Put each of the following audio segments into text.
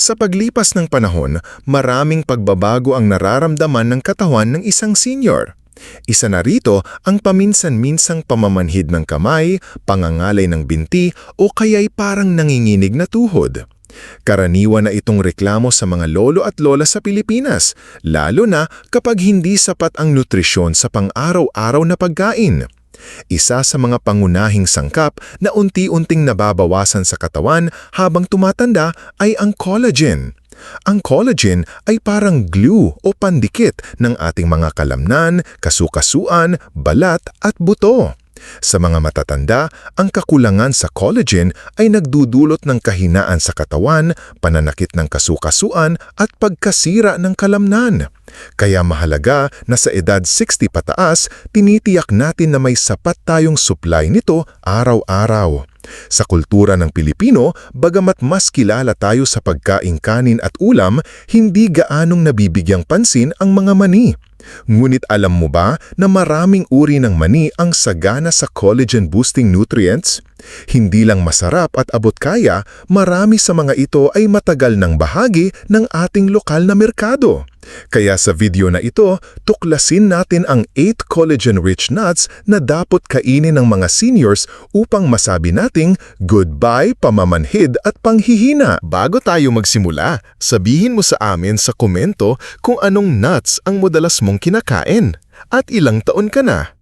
Sa paglipas ng panahon, maraming pagbabago ang nararamdaman ng katawan ng isang senior. Isa na rito ang paminsan-minsang pamamanhid ng kamay, pangangalay ng binti o kaya'y parang nanginginig na tuhod. Karaniwan na itong reklamo sa mga lolo at lola sa Pilipinas, lalo na kapag hindi sapat ang nutrisyon sa pang-araw-araw na pagkain. Isa sa mga pangunahing sangkap na unti-unting nababawasan sa katawan habang tumatanda ay ang collagen. Ang collagen ay parang glue o pandikit ng ating mga kalamnan, kasukasuan, balat at buto. Sa mga matatanda, ang kakulangan sa collagen ay nagdudulot ng kahinaan sa katawan, pananakit ng kasukasuan at pagkasira ng kalamnan. Kaya mahalaga na sa edad 60 pataas, tinitiyak natin na may sapat tayong supply nito araw-araw. Sa kultura ng Pilipino, bagamat mas kilala tayo sa pagkaing kanin at ulam, hindi gaanong nabibigyang pansin ang mga mani. Ngunit alam mo ba na maraming uri ng mani ang sagana sa collagen-boosting nutrients? Hindi lang masarap at abot kaya, marami sa mga ito ay matagal ng bahagi ng ating lokal na merkado. Kaya sa video na ito, tuklasin natin ang 8 collagen-rich nuts na dapat kainin ng mga seniors upang masabi nating goodbye pamamanhid at panghihina. Bago tayo magsimula, sabihin mo sa amin sa komento kung anong nuts ang madalas mong kinakain at ilang taon ka na.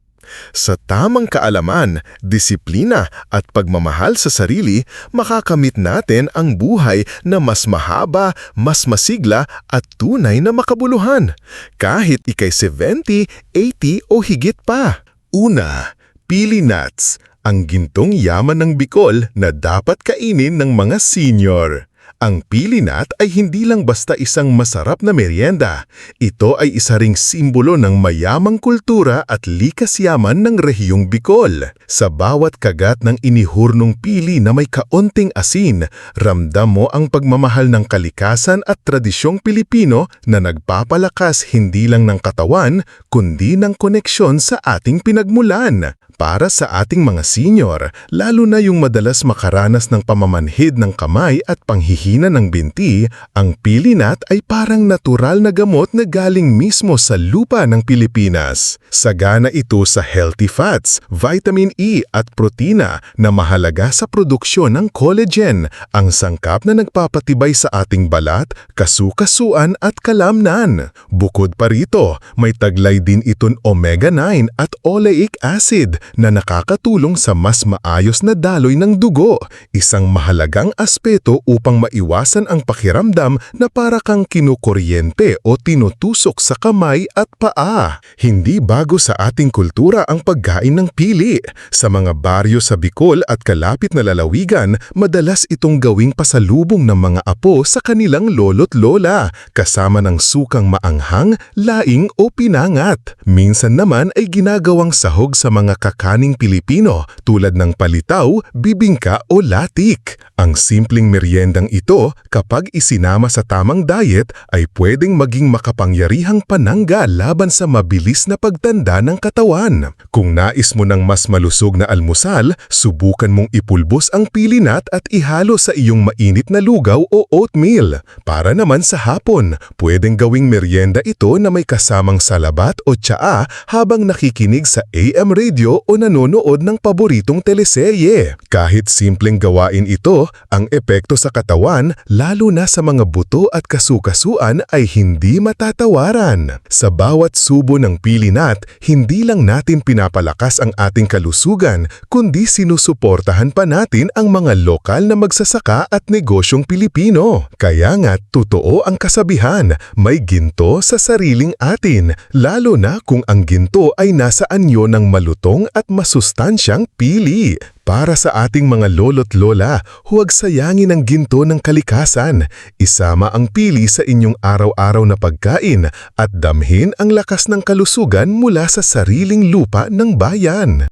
Sa tamang kaalaman, disiplina at pagmamahal sa sarili, makakamit natin ang buhay na mas mahaba, mas masigla at tunay na makabuluhan. Kahit ikay 70, 80 o higit pa. Una, pili nuts, ang gintong yaman ng Bicol na dapat kainin ng mga senior. Ang pili nut ay hindi lang basta isang masarap na merienda. Ito ay isa ring simbolo ng mayamang kultura at likas yaman ng rehiyong Bicol. Sa bawat kagat ng inihurnong pili na may kaunting asin, ramdam mo ang pagmamahal ng kalikasan at tradisyong Pilipino na nagpapalakas hindi lang ng katawan, kundi ng koneksyon sa ating pinagmulan. Para sa ating mga senior, lalo na yung madalas makaranas ng pamamanhid ng kamay at panghihina ng binti, ang pilinat ay parang natural na gamot na galing mismo sa lupa ng Pilipinas. Sagana ito sa healthy fats, vitamin E at protina na mahalaga sa produksyon ng collagen, ang sangkap na nagpapatibay sa ating balat, kasukasuan at kalamnan. Bukod pa rito, may taglay din iton omega-9 at oleic acid na nakakatulong sa mas maayos na daloy ng dugo, isang mahalagang aspeto upang maiwasan ang pakiramdam na para kang kinukuryente o tinutusok sa kamay at paa. Hindi bago sa ating kultura ang pagkain ng pili. Sa mga baryo sa Bicol at kalapit na lalawigan, madalas itong gawing pasalubong ng mga apo sa kanilang lolo't lola, kasama ng sukang maanghang, laing o pinangat. Minsan naman ay ginagawang sahog sa mga kakaning Pilipino tulad ng palitaw, bibingka o latik. Ang simpleng meriendang ito, kapag isinama sa tamang diet, ay pwedeng maging makapangyarihang panangga laban sa mabilis na pagtanda ng katawan. Kung nais mo ng mas malusog na almusal, subukan mong ipulbos ang pilinat at ihalo sa iyong mainit na lugaw o oatmeal. Para naman sa hapon, pwedeng gawing merienda ito na may kasamang salabat o tsaa habang nakikinig sa AM radio o nanonood ng paboritong teleserye. Kahit simpleng gawain ito, ang epekto sa katawan, lalo na sa mga buto at kasukasuan ay hindi matatawaran. Sa bawat subo ng pilinat, hindi lang natin pinapalakas ang ating kalusugan, kundi sinusuportahan pa natin ang mga lokal na magsasaka at negosyong Pilipino. Kaya nga, totoo ang kasabihan, may ginto sa sariling atin, lalo na kung ang ginto ay nasa anyo ng malutong at masustansyang pili. Para sa ating mga lolo't lola, huwag sayangin ang ginto ng kalikasan. Isama ang pili sa inyong araw-araw na pagkain at damhin ang lakas ng kalusugan mula sa sariling lupa ng bayan.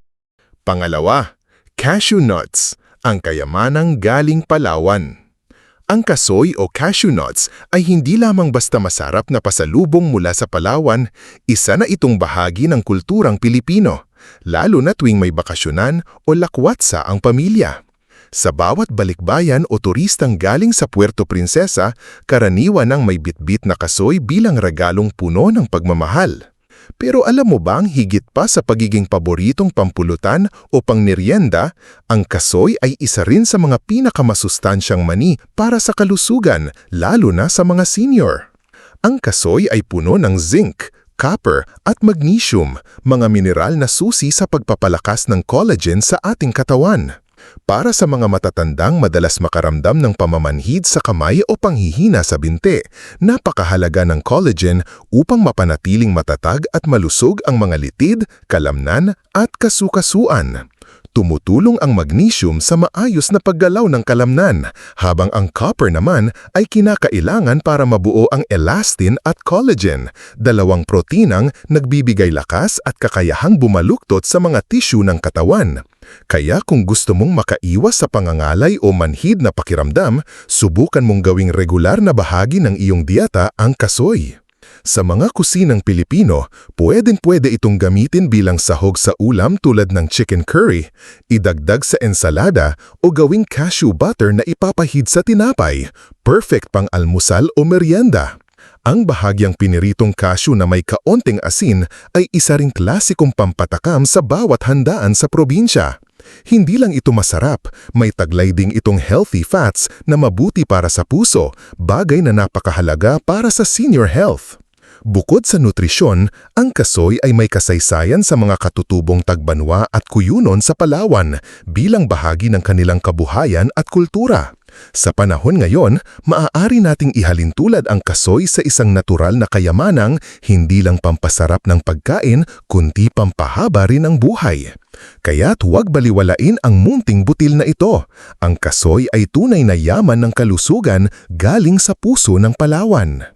Pangalawa, cashew nuts, ang kayamanang galing Palawan. Ang kasoy o cashew nuts ay hindi lamang basta masarap na pasalubong mula sa Palawan, isa na itong bahagi ng kulturang Pilipino, lalo na tuwing may bakasyonan o lakwatsa ang pamilya. Sa bawat balikbayan o turistang galing sa Puerto Princesa, karaniwan ang may bitbit na kasoy bilang regalong puno ng pagmamahal. Pero alam mo ba ang higit pa sa pagiging paboritong pampulutan o pangmerienda, ang kasoy ay isa rin sa mga pinakamasustansyang mani para sa kalusugan, lalo na sa mga senior. Ang kasoy ay puno ng zinc, copper at magnesium, mga mineral na susi sa pagpapalakas ng collagen sa ating katawan. Para sa mga matatandang madalas makaramdam ng pamamanhid sa kamay o panghihina sa binti, napakahalaga ng collagen upang mapanatiling matatag at malusog ang mga litid, kalamnan at kasukasuan. Tumutulong ang magnesium sa maayos na paggalaw ng kalamnan, habang ang copper naman ay kinakailangan para mabuo ang elastin at collagen, dalawang protinang nagbibigay lakas at kakayahang bumaluktot sa mga tissue ng katawan. Kaya kung gusto mong makaiwas sa pangangalay o manhid na pakiramdam, subukan mong gawing regular na bahagi ng iyong dieta ang kasoy. Sa mga kusinang Pilipino, pwedeng-pwede itong gamitin bilang sahog sa ulam tulad ng chicken curry, idagdag sa ensalada o gawing cashew butter na ipapahid sa tinapay, perfect pang almusal o merienda. Ang bahagyang piniritong cashew na may kaonting asin ay isa ring klasikong pampatakam sa bawat handaan sa probinsya. Hindi lang ito masarap, may taglay ding itong healthy fats na mabuti para sa puso, bagay na napakahalaga para sa senior health. Bukod sa nutrisyon, ang kasoy ay may kasaysayan sa mga katutubong tagbanwa at kuyunon sa Palawan bilang bahagi ng kanilang kabuhayan at kultura. Sa panahon ngayon, maaari nating ihalin tulad ang kasoy sa isang natural na kayamanang hindi lang pampasarap ng pagkain, kundi pampahaba rin ng buhay. Kaya't huwag baliwalain ang munting butil na ito. Ang kasoy ay tunay na yaman ng kalusugan galing sa puso ng Palawan.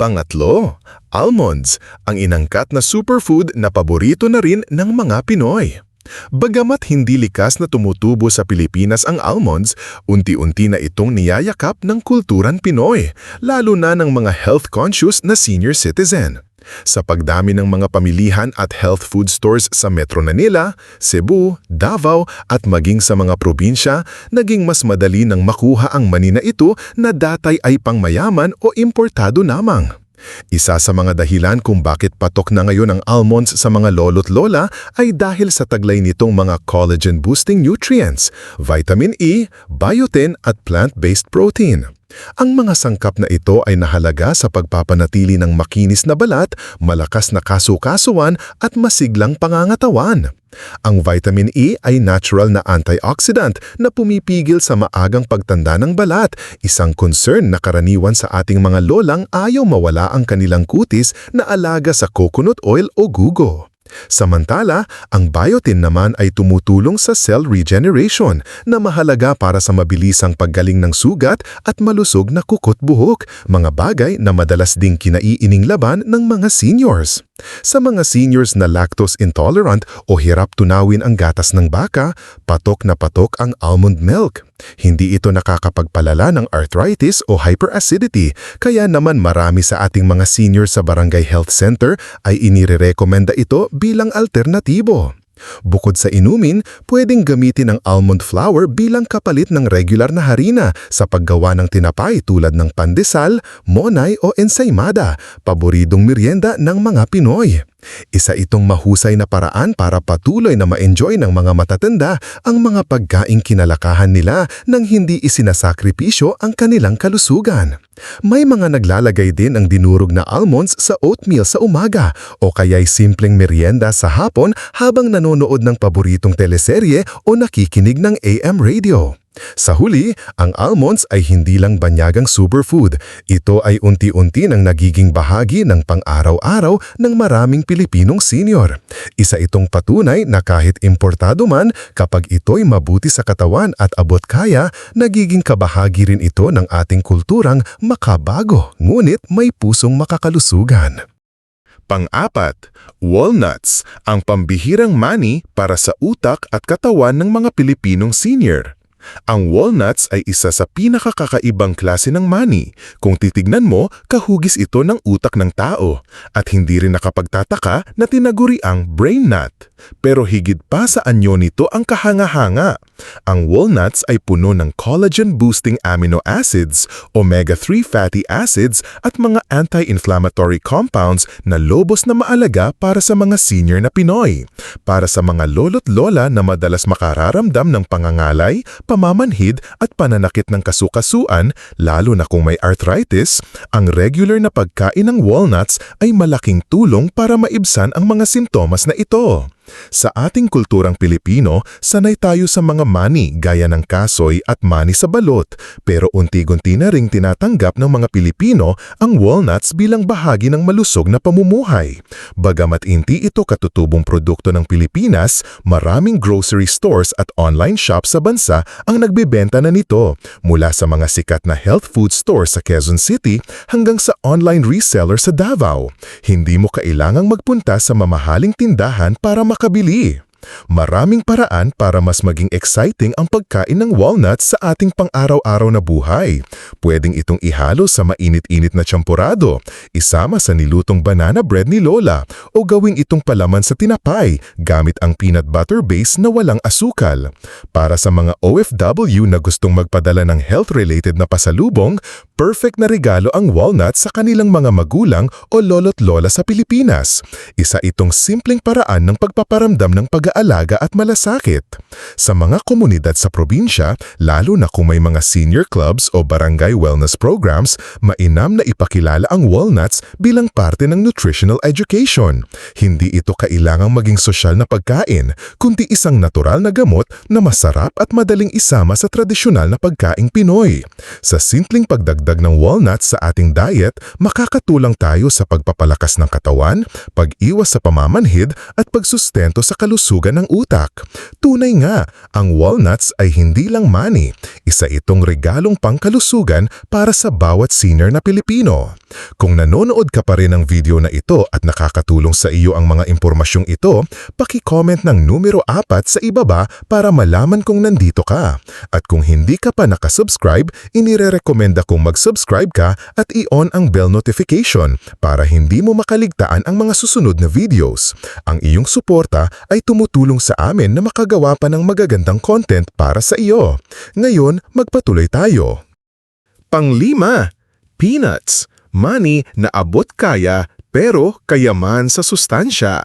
Pangatlo, almonds, ang inangkat na superfood na paborito na rin ng mga Pinoy. Bagamat hindi likas na tumutubo sa Pilipinas ang almonds, unti-unti na itong niyayakap ng kulturan Pinoy, lalo na ng mga health-conscious na senior citizen. Sa pagdami ng mga pamilihan at health food stores sa Metro Manila, Cebu, Davao at maging sa mga probinsya, naging mas madali nang makuha ang mani na ito na datay ay pangmayaman o importado namang. Isa sa mga dahilan kung bakit patok na ngayon ang almonds sa mga lolo't lola ay dahil sa taglay nitong mga collagen-boosting nutrients, vitamin E, biotin at plant-based protein. Ang mga sangkap na ito ay nahalaga sa pagpapanatili ng makinis na balat, malakas na kasukasuan at masiglang pangangatawan. Ang vitamin E ay natural na antioxidant na pumipigil sa maagang pagtanda ng balat, isang concern na karaniwan sa ating mga lolang ayaw mawala ang kanilang kutis na alaga sa coconut oil o gugo. Samantala, ang biotin naman ay tumutulong sa cell regeneration na mahalaga para sa mabilisang paggaling ng sugat at malusog na kukot buhok, mga bagay na madalas ding kinaiining laban ng mga seniors. Sa mga seniors na lactose intolerant o hirap tunawin ang gatas ng baka, patok na patok ang almond milk. Hindi ito nakakapagpalala ng arthritis o hyperacidity, kaya naman marami sa ating mga seniors sa Barangay Health Center ay inirerekomenda ito bilang alternatibo. Bukod sa inumin, pwedeng gamitin ang almond flour bilang kapalit ng regular na harina sa paggawa ng tinapay tulad ng pandesal, monay o ensaymada, paboridong merienda ng mga Pinoy. Isa itong mahusay na paraan para patuloy na ma-enjoy ng mga matatanda ang mga pagkaing kinalakahan nila nang hindi isinasakripisyo ang kanilang kalusugan. May mga naglalagay din ang dinurog na almonds sa oatmeal sa umaga o kaya'y simpleng merienda sa hapon habang nanonood ng paboritong teleserye o nakikinig ng AM radio. Sa huli, ang almonds ay hindi lang banyagang superfood. Ito ay unti-unti nang nagiging bahagi ng pang-araw-araw ng maraming Pilipinong senior. Isa itong patunay na kahit importado man, kapag ito'y mabuti sa katawan at abot kaya, nagiging kabahagi rin ito ng ating kulturang makabago, ngunit may pusong makakalusugan. Pang-apat, walnuts, ang pambihirang mani para sa utak at katawan ng mga Pilipinong senior. Ang walnuts ay isa sa pinakakakaibang klase ng mani. Kung titignan mo, kahugis ito ng utak ng tao. At hindi rin nakapagtataka na tinaguri ang brain nut. Pero higit pa sa anyo nito ang kahanga-hanga. Ang walnuts ay puno ng collagen-boosting amino acids, omega-3 fatty acids at mga anti-inflammatory compounds na lobos na maalaga para sa mga senior na Pinoy. Para sa mga lolo't lola na madalas makararamdam ng pangangalay, pamamanhid at pananakit ng kasukasuan, lalo na kung may arthritis, ang regular na pagkain ng walnuts ay malaking tulong para maibsan ang mga sintomas na ito. Sa ating kulturang Pilipino, sanay tayo sa mga mani gaya ng kasoy at mani sa balot, pero unti-unti na ring tinatanggap ng mga Pilipino ang walnuts bilang bahagi ng malusog na pamumuhay. Bagamat hindi ito katutubong produkto ng Pilipinas, maraming grocery stores at online shops sa bansa ang nagbebenta na nito, mula sa mga sikat na health food stores sa Quezon City hanggang sa online reseller sa Davao. Hindi mo kailangang magpunta sa mamahaling tindahan para makabili. Maraming paraan para mas maging exciting ang pagkain ng walnuts sa ating pang-araw-araw na buhay. Pwedeng itong ihalo sa mainit-init na champurado, isama sa nilutong banana bread ni Lola, o gawing itong palaman sa tinapay gamit ang peanut butter base na walang asukal. Para sa mga OFW na gustong magpadala ng health-related na pasalubong, perfect na regalo ang walnuts sa kanilang mga magulang o lolo't lola sa Pilipinas. Isa itong simpleng paraan ng pagpaparamdam ng pag-aalaga at malasakit. Sa mga komunidad sa probinsya, lalo na kung may mga senior clubs o barangay wellness programs, mainam na ipakilala ang walnuts bilang parte ng nutritional education. Hindi ito kailangang maging sosyal na pagkain, kundi isang natural na gamot na masarap at madaling isama sa tradisyonal na pagkaing Pinoy. Sa simpleng pagdagdag ng walnuts sa ating diet, makakatulang tayo sa pagpapalakas ng katawan, pag-iwas sa pamamanhid at pagsustento sa kalusugan ng utak. Tunay nga, ang walnuts ay hindi lang money. Isa itong regalong pangkalusugan para sa bawat senior na Pilipino. Kung nanonood ka pa rin ng video na ito at nakakatulong sa iyo ang mga impormasyong ito, paki-comment ng numero 4 sa ibaba para malaman kung nandito ka. At kung hindi ka pa nakasubscribe, inirerekomenda kong mag-subscribe ka at i-on ang bell notification para hindi mo makaligtaan ang mga susunod na videos. Ang iyong suporta ay tumutulong sa amin na makagawa pa ng magagandang content para sa iyo. Ngayon, magpatuloy tayo. Panglima, peanuts, money na abot kaya pero kayaman sa sustansya.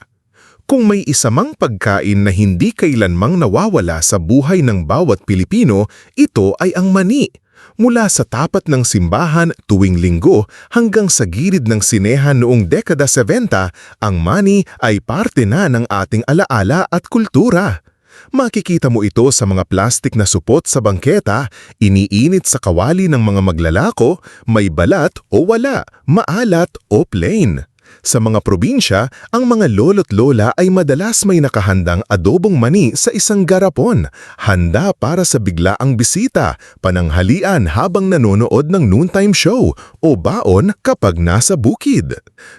Kung may isa mang pagkain na hindi kailanmang nawawala sa buhay ng bawat Pilipino, ito ay ang mani. Mula sa tapat ng simbahan tuwing linggo hanggang sa gilid ng sinehan noong dekada 70, ang mani ay parte na ng ating alaala at kultura. Makikita mo ito sa mga plastik na supot sa bangketa, iniinit sa kawali ng mga maglalako, may balat o wala, maalat o plain. Sa mga probinsya, ang mga lolo't lola ay madalas may nakahandang adobong mani sa isang garapon, handa para sa biglaang bisita, pananghalian habang nanonood ng noontime show o baon kapag nasa bukid.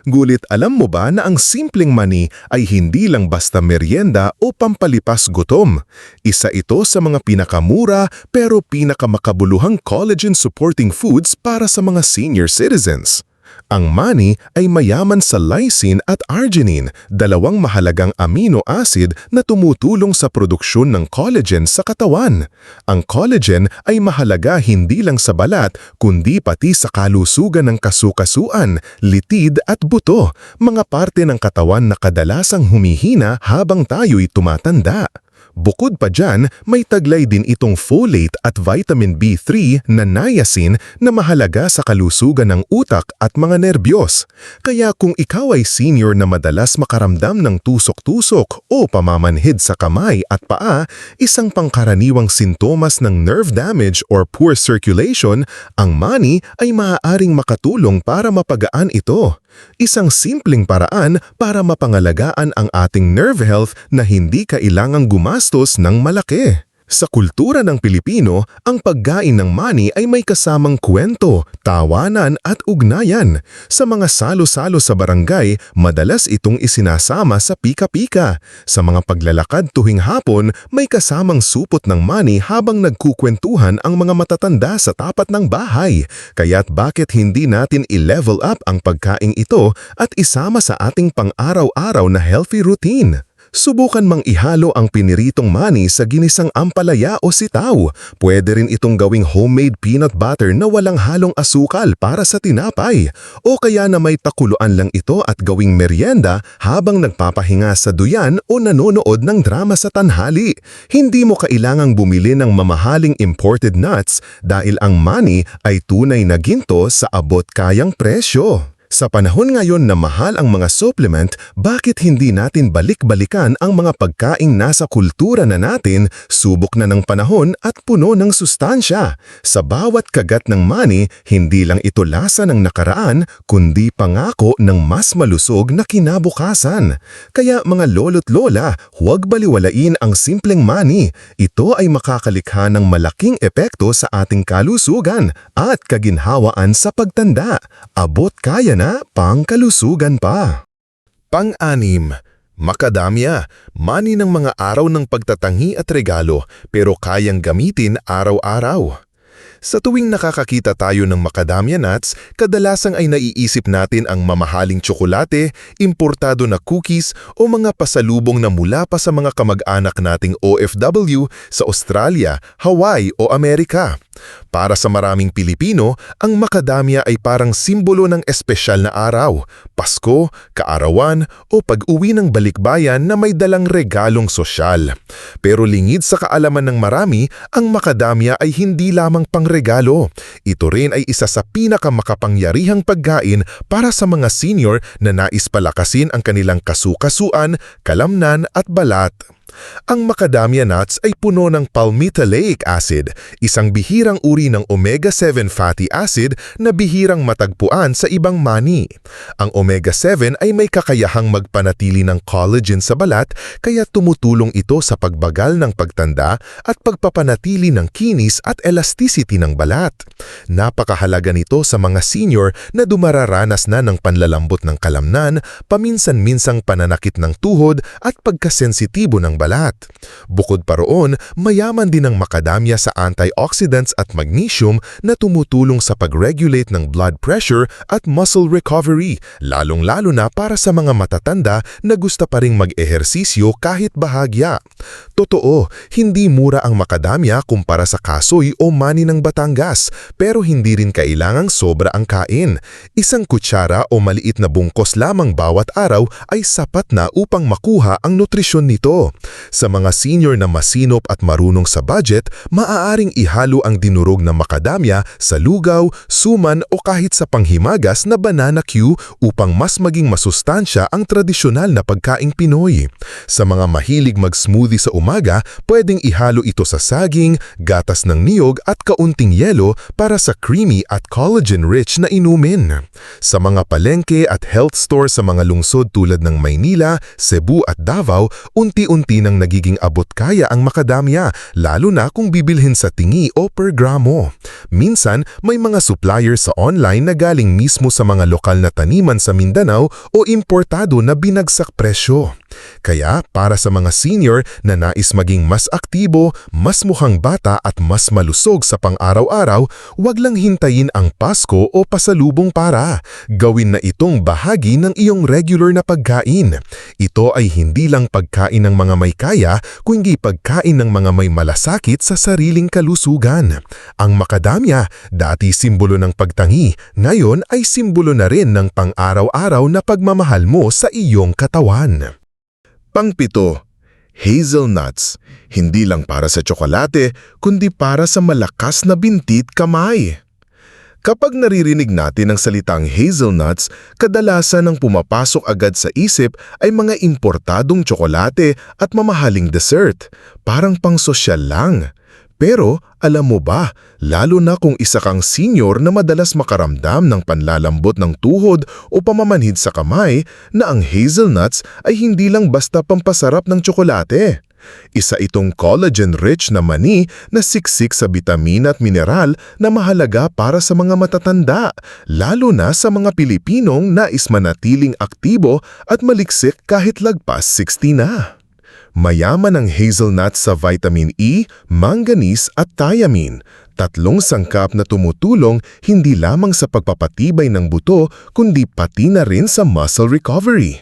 Gulit alam mo ba na ang simpleng mani ay hindi lang basta merienda o pampalipas gutom. Isa ito sa mga pinakamura pero pinakamakabuluhang collagen-supporting foods para sa mga senior citizens. Ang mani ay mayaman sa lysine at arginine, dalawang mahalagang amino acid na tumutulong sa produksyon ng collagen sa katawan. Ang collagen ay mahalaga hindi lang sa balat, kundi pati sa kalusugan ng kasukasuan, litid at buto, mga parte ng katawan na kadalasang humihina habang tayo'y tumatanda. Bukod pa dyan, may taglay din itong folate at vitamin B3 na niacin na mahalaga sa kalusugan ng utak at mga nerbiyos. Kaya kung ikaw ay senior na madalas makaramdam ng tusok-tusok o pamamanhid sa kamay at paa, isang pangkaraniwang sintomas ng nerve damage or poor circulation, ang mani ay maaaring makatulong para mapagaan ito. Isang simpleng paraan para mapangalagaan ang ating nerve health na hindi kailangang gumastos ng malaki. Sa kultura ng Pilipino, ang pagkain ng mani ay may kasamang kwento, tawanan at ugnayan. Sa mga salo-salo sa barangay, madalas itong isinasama sa pika-pika. Sa mga paglalakad tuwing hapon, may kasamang supot ng mani habang nagkukwentuhan ang mga matatanda sa tapat ng bahay. Kaya't bakit hindi natin i-level up ang pagkaing ito at isama sa ating pang-araw-araw na healthy routine? Subukan mang ihalo ang piniritong mani sa ginisang ampalaya o sitaw. Pwede rin itong gawing homemade peanut butter na walang halong asukal para sa tinapay. O kaya na may takuluan lang ito at gawing merienda habang nagpapahinga sa duyan o nanonood ng drama sa tanhali. Hindi mo kailangang bumili ng mamahaling imported nuts dahil ang mani ay tunay na ginto sa abot kayang presyo. Sa panahon ngayon na mahal ang mga supplement, bakit hindi natin balik-balikan ang mga pagkaing nasa kultura na natin, subok na ng panahon at puno ng sustansya? Sa bawat kagat ng mani, hindi lang ito lasa ng nakaraan, kundi pangako ng mas malusog na kinabukasan. Kaya mga lolo't lola, huwag baliwalain ang simpleng mani. Ito ay makakalikha ng malaking epekto sa ating kalusugan at kaginhawaan sa pagtanda. Abot kaya na pangkalusugan pa. Pang-anim, makadamya, mani ng mga araw ng pagtatangi at regalo pero kayang gamitin araw-araw. Sa tuwing nakakakita tayo ng macadamia nuts, kadalasang ay naiisip natin ang mamahaling tsokolate, importado na cookies o mga pasalubong na mula pa sa mga kamag-anak nating OFW sa Australia, Hawaii o Amerika. Para sa maraming Pilipino, ang makadamya ay parang simbolo ng espesyal na araw, Pasko, kaarawan o pag-uwi ng balikbayan na may dalang regalong sosyal. Pero lingid sa kaalaman ng marami, ang makadamya ay hindi lamang pangregalo. Ito rin ay isa sa pinakamakapangyarihang pagkain para sa mga senior na nais palakasin ang kanilang kasukasuan, kalamnan at balat. Ang macadamia nuts ay puno ng palmitoleic acid, isang bihirang uri ng omega-7 fatty acid na bihirang matagpuan sa ibang mani. Ang omega-7 ay may kakayahang magpanatili ng collagen sa balat kaya tumutulong ito sa pagbagal ng pagtanda at pagpapanatili ng kinis at elasticity ng balat. Napakahalaga nito sa mga senior na dumararanas na ng panlalambot ng kalamnan, paminsan-minsang pananakit ng tuhod at pagkasensitibo ng balat. Bukod pa roon, mayaman din ang makadamya sa antioxidants at magnesium na tumutulong sa pag-regulate ng blood pressure at muscle recovery, lalong-lalo na para sa mga matatanda na gusto pa ring mag-ehersisyo kahit bahagya. Totoo, hindi mura ang makadamya kumpara sa kasoy o mani ng Batangas, pero hindi rin kailangang sobra ang kain. Isang kutsara o maliit na bungkos lamang bawat araw ay sapat na upang makuha ang nutrisyon nito. Sa mga senior na masinop at marunong sa budget, maaaring ihalo ang dinurog na makadamya sa lugaw, suman o kahit sa panghimagas na banana Q upang mas maging masustansya ang tradisyonal na pagkaing Pinoy. Sa mga mahilig mag-smoothie sa umaga, pwedeng ihalo ito sa saging, gatas ng niyog at kaunting yelo para sa creamy at collagen-rich na inumin. Sa mga palengke at health store sa mga lungsod tulad ng Maynila, Cebu at Davao, unti-unti nang nagiging abot kaya ang makadamya, lalo na kung bibilhin sa tingi o per gramo. Minsan, may mga suppliers sa online na galing mismo sa mga lokal na taniman sa Mindanao o importado na binagsak presyo. Kaya para sa mga senior na nais maging mas aktibo, mas mukhang bata at mas malusog sa pang-araw-araw, wag lang hintayin ang Pasko o pasalubong para. Gawin na itong bahagi ng iyong regular na pagkain. Ito ay hindi lang pagkain ng mga may kaya, kundi pagkain ng mga may malasakit sa sariling kalusugan. Ang makadamya, dati simbolo ng pagtangi, ngayon ay simbolo na rin ng pang-araw-araw na pagmamahal mo sa iyong katawan. Pangpito, hazelnuts. Hindi lang para sa tsokolate, kundi para sa malakas na bintit kamay. Kapag naririnig natin ang salitang hazelnuts, kadalasan ang pumapasok agad sa isip ay mga importadong tsokolate at mamahaling dessert, parang pang-sosyal lang. Pero alam mo ba, lalo na kung isa kang senior na madalas makaramdam ng panlalambot ng tuhod o pamamanhid sa kamay, na ang hazelnuts ay hindi lang basta pampasarap ng tsokolate. Isa itong collagen-rich na mani na siksik sa bitamina at mineral na mahalaga para sa mga matatanda, lalo na sa mga Pilipinong nais manatiling aktibo at maliksik kahit lagpas 60 na. Mayaman ang hazelnut sa vitamin E, manganese at thiamine, tatlong sangkap na tumutulong hindi lamang sa pagpapatibay ng buto kundi pati na rin sa muscle recovery.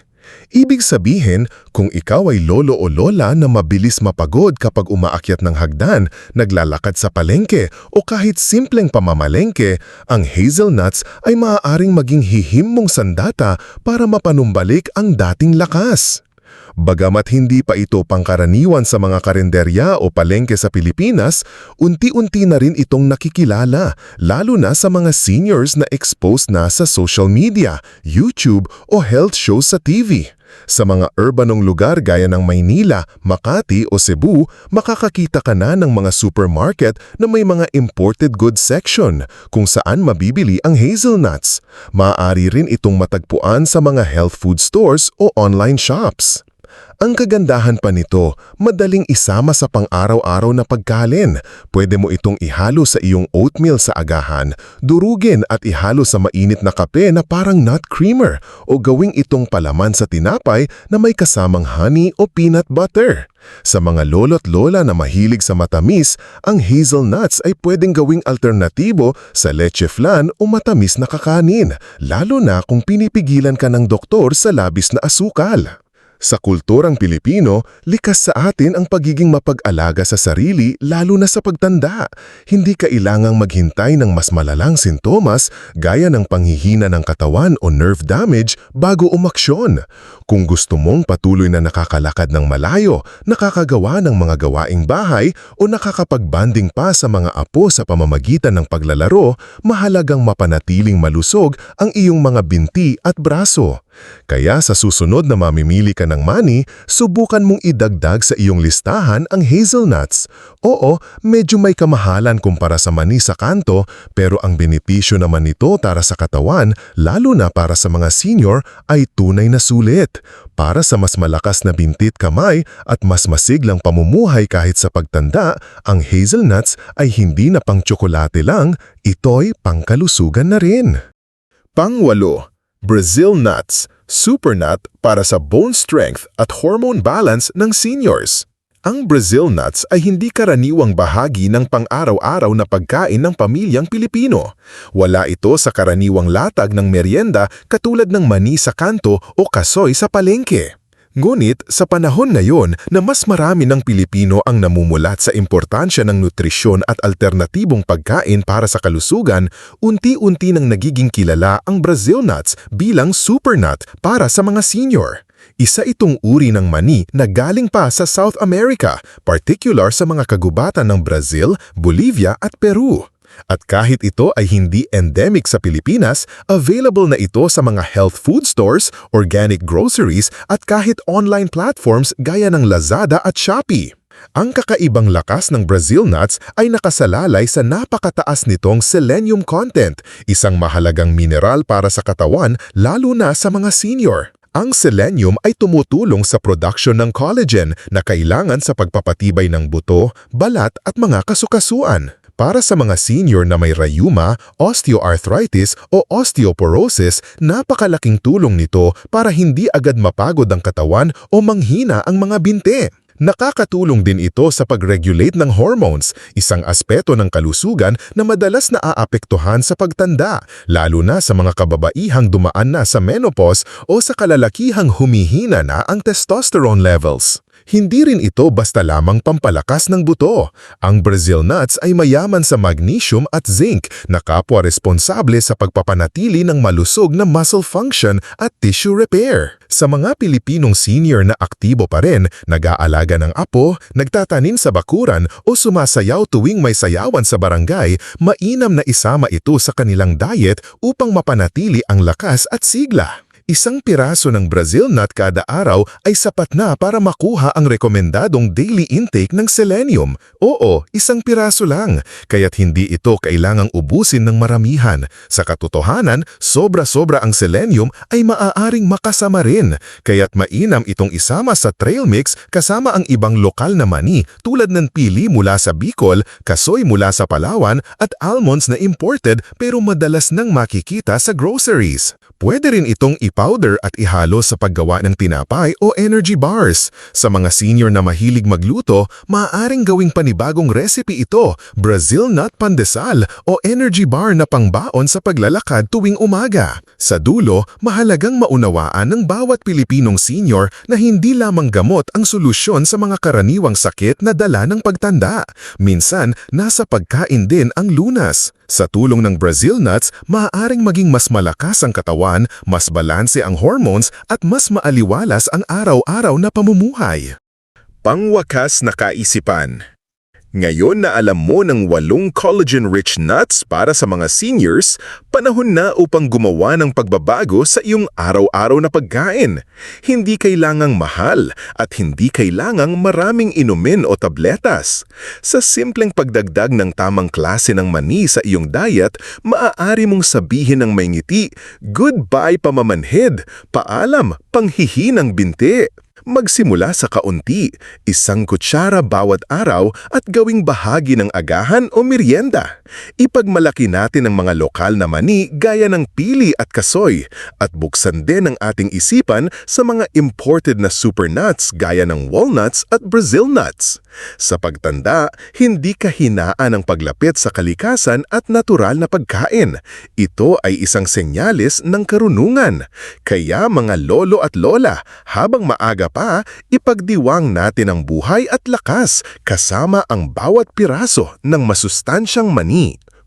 Ibig sabihin, kung ikaw ay lolo o lola na mabilis mapagod kapag umaakyat ng hagdan, naglalakad sa palengke o kahit simpleng pamamalengke, ang hazelnuts ay maaaring maging hihim mong sandata para mapanumbalik ang dating lakas. Bagamat hindi pa ito pangkaraniwan sa mga karinderya o palengke sa Pilipinas, unti-unti na rin itong nakikilala, lalo na sa mga seniors na exposed na sa social media, YouTube o health shows sa TV. Sa mga urbanong lugar gaya ng Maynila, Makati o Cebu, makakakita ka na ng mga supermarket na may mga imported goods section kung saan mabibili ang hazelnuts. Maaari rin itong matagpuan sa mga health food stores o online shops. Ang kagandahan pa nito, madaling isama sa pang-araw-araw na pagkalin. Pwede mo itong ihalo sa iyong oatmeal sa agahan, durugin at ihalo sa mainit na kape na parang nut creamer o gawing itong palaman sa tinapay na may kasamang honey o peanut butter. Sa mga lolo't lola na mahilig sa matamis, ang hazelnuts ay pwedeng gawing alternatibo sa leche flan o matamis na kakanin, lalo na kung pinipigilan ka ng doktor sa labis na asukal. Sa kulturang Pilipino, likas sa atin ang pagiging mapag-alaga sa sarili lalo na sa pagtanda. Hindi kailangang maghintay ng mas malalang sintomas gaya ng panghihina ng katawan o nerve damage bago umaksyon. Kung gusto mong patuloy na nakakalakad ng malayo, nakakagawa ng mga gawaing bahay o nakakapagbanding pa sa mga apo sa pamamagitan ng paglalaro, mahalagang mapanatiling malusog ang iyong mga binti at braso. Kaya sa susunod na mamimili ka ng money, subukan mong idagdag sa iyong listahan ang hazelnuts. Oo, medyo may kamahalan kumpara sa mani sa kanto, pero ang benepisyo naman nito para sa katawan, lalo na para sa mga senior, ay tunay na sulit. Para sa mas malakas na bintit kamay at mas masiglang pamumuhay kahit sa pagtanda, ang hazelnuts ay hindi na pang tsokolate lang, ito'y pangkalusugan na rin. Pangwalo, Brazil nuts, super nut para sa bone strength at hormone balance ng seniors. Ang Brazil nuts ay hindi karaniwang bahagi ng pang-araw-araw na pagkain ng pamilyang Pilipino. Wala ito sa karaniwang latag ng merienda katulad ng mani sa kanto o kasoy sa palengke. Ngunit sa panahon ngayon na mas marami ng Pilipino ang namumulat sa importansya ng nutrisyon at alternatibong pagkain para sa kalusugan, unti-unti nang nagiging kilala ang Brazil nuts bilang super nut para sa mga senior. Isa itong uri ng mani na galing pa sa South America, particular sa mga kagubatan ng Brazil, Bolivia at Peru. At kahit ito ay hindi endemic sa Pilipinas, available na ito sa mga health food stores, organic groceries at kahit online platforms gaya ng Lazada at Shopee. Ang kakaibang lakas ng Brazil nuts ay nakasalalay sa napakataas nitong selenium content, isang mahalagang mineral para sa katawan lalo na sa mga senior. Ang selenium ay tumutulong sa production ng collagen na kailangan sa pagpapatibay ng buto, balat at mga kasukasuan. Para sa mga senior na may rayuma, osteoarthritis o osteoporosis, napakalaking tulong nito para hindi agad mapagod ang katawan o manghina ang mga binte. Nakakatulong din ito sa pag-regulate ng hormones, isang aspeto ng kalusugan na madalas naaapektuhan sa pagtanda, lalo na sa mga kababaihang dumaan na sa menopause o sa kalalakihang humihina na ang testosterone levels. Hindi rin ito basta lamang pampalakas ng buto. Ang Brazil nuts ay mayaman sa magnesium at zinc na kapwa responsable sa pagpapanatili ng malusog na muscle function at tissue repair. Sa mga Pilipinong senior na aktibo pa rin, nag-aalaga ng apo, nagtatanim sa bakuran o sumasayaw tuwing may sayawan sa barangay, mainam na isama ito sa kanilang diet upang mapanatili ang lakas at sigla. Isang piraso ng Brazil nut kada araw ay sapat na para makuha ang rekomendadong daily intake ng selenium. Oo, isang piraso lang, kaya't hindi ito kailangang ubusin ng maramihan. Sa katotohanan, sobra-sobra ang selenium ay maaaring makasama rin, kaya't mainam itong isama sa trail mix kasama ang ibang lokal na mani tulad ng pili mula sa Bicol, kasoy mula sa Palawan at almonds na imported pero madalas nang makikita sa groceries. Pwede rin itong i-powder at ihalo sa paggawa ng tinapay o energy bars. Sa mga senior na mahilig magluto, maaaring gawing panibagong recipe ito, Brazil Nut Pandesal o energy bar na pangbaon sa paglalakad tuwing umaga. Sa dulo, mahalagang maunawaan ng bawat Pilipinong senior na hindi lamang gamot ang solusyon sa mga karaniwang sakit na dala ng pagtanda. Minsan, nasa pagkain din ang lunas. Sa tulong ng Brazil nuts, maaaring maging mas malakas ang katawan, mas balanse ang hormones at mas maaliwalas ang araw-araw na pamumuhay. Pangwakas na kaisipan. Ngayon na alam mo ng walong collagen-rich nuts para sa mga seniors, panahon na upang gumawa ng pagbabago sa iyong araw-araw na pagkain. Hindi kailangang mahal at hindi kailangang maraming inumin o tabletas. Sa simpleng pagdagdag ng tamang klase ng mani sa iyong diet, maaari mong sabihin ng may ngiti, Goodbye pamamanhid, paalam, panghihinang binti. Magsimula sa kaunti, isang kutsara bawat araw at gawing bahagi ng agahan o merienda. Ipagmalaki natin ang mga lokal na mani gaya ng pili at kasoy at buksan din ang ating isipan sa mga imported na super nuts gaya ng walnuts at Brazil nuts. Sa pagtanda, hindi kahinaan ang paglapit sa kalikasan at natural na pagkain. Ito ay isang senyalis ng karunungan. Kaya mga lolo at lola, habang maaga pa, ipagdiwang natin ang buhay at lakas kasama ang bawat piraso ng masustansyang mani.